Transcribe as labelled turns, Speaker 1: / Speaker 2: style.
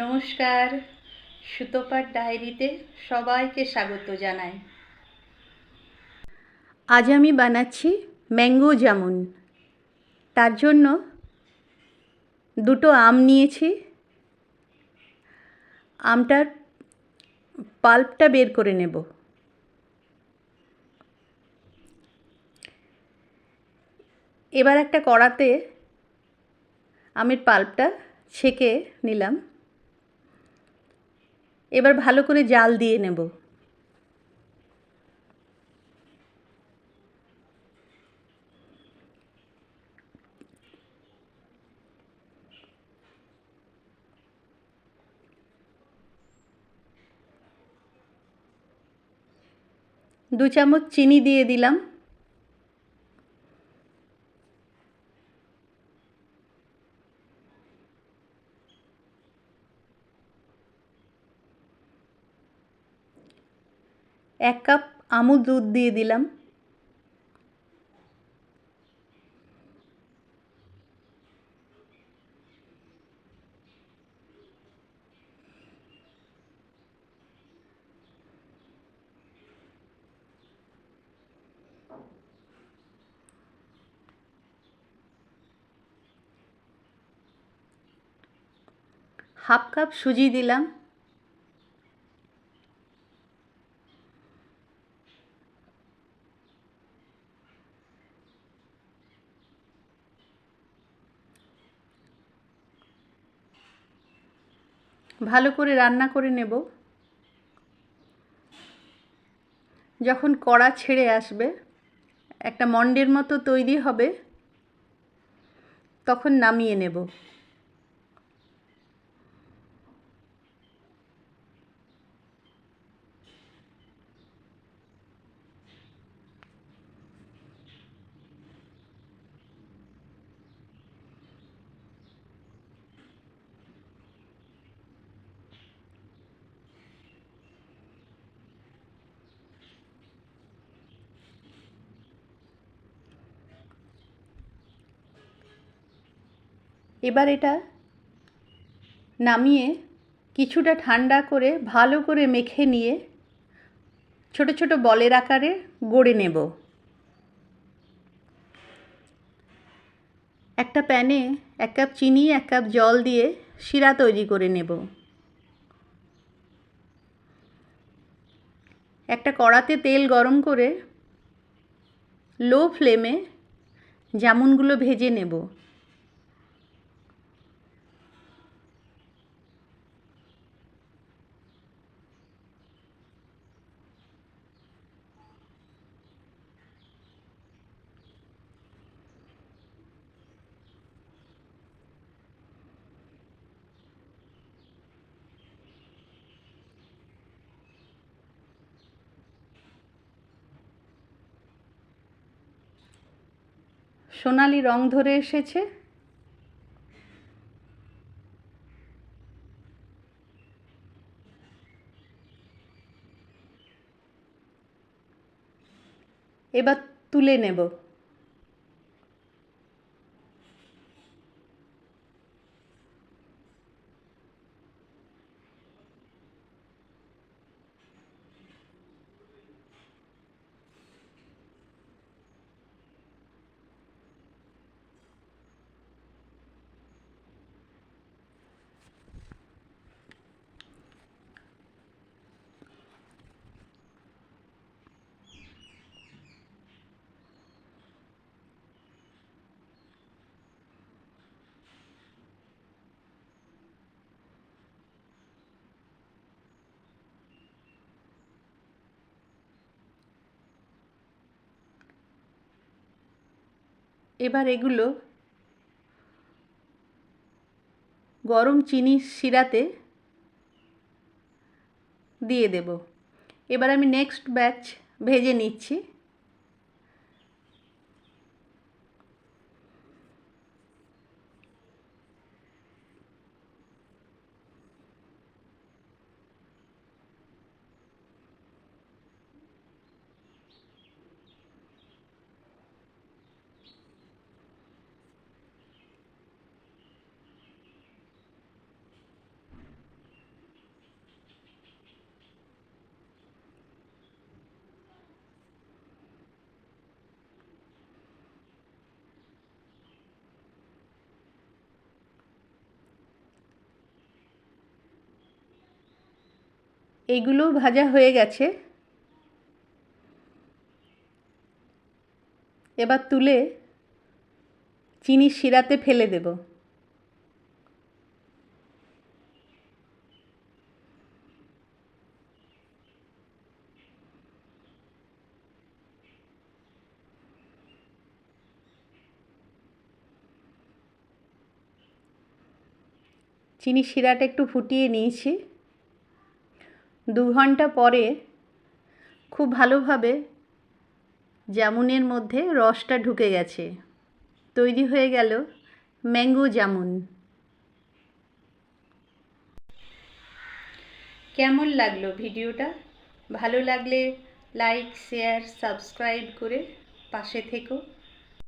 Speaker 1: নমস্কার। সুতোপার ডায়েরিতে সবাইকে স্বাগত জানাই। আজ আমি বানাচ্ছি ম্যাঙ্গো জামুন। তার জন্য দুটো আম নিয়েছি। আমটার পাল্পটা বের করে নেব। এবার একটা কড়াতে আমের পাল্পটা ছেঁকে নিলাম। এবার ভালো করে জাল দিয়ে নেব। দু চামচ চিনি দিয়ে দিলাম। এক কাপ আমুল দুধ দিয়ে দিলাম। হাফ কাপ সুজি দিলাম। ভালো করে রান্না করে নেব। যখন কড়া ছেড়ে আসবে, একটা মন্ডের মতো তৈরি হবে, তখন নামিয়ে নেব। এবার এটা নামিয়ে কিছুটা ঠান্ডা করে ভালো করে মেখে নিয়ে ছোট ছোট বলের আকারে গড়ে নেব। একটা প্যানে এক কাপ চিনি, এক কাপ জল দিয়ে শিরা তৈরি করে নেব। একটা কড়াতে তেল গরম করে লো ফ্লেমে জামুনগুলো ভেজে নেব। সোনালি রং ধরে এসেছে। এবার তুলে নেব। এবার এগুলো গরম চিনি শিরাতে দিয়ে দেব। এবার আমি নেক্সট ব্যাচ ভেজে নিচ্ছি। এইগুলোও ভাজা হয়ে গেছে। এবার তুলে চিনির শিরাতে ফেলে দেব। চিনি শিরাটা একটু ফুটিয়ে নিয়েছি। দু ঘণ্টা পরে খুব ভালোভাবে জামুনের মধ্যে রসটা ঢুকে গেছে। তৈরি হয়ে গেল ম্যাঙ্গো জামুন। কেমন লাগল ভিডিওটা? ভালো লাগলে লাইক, শেয়ার, সাবস্ক্রাইব করে পাশে থেকো।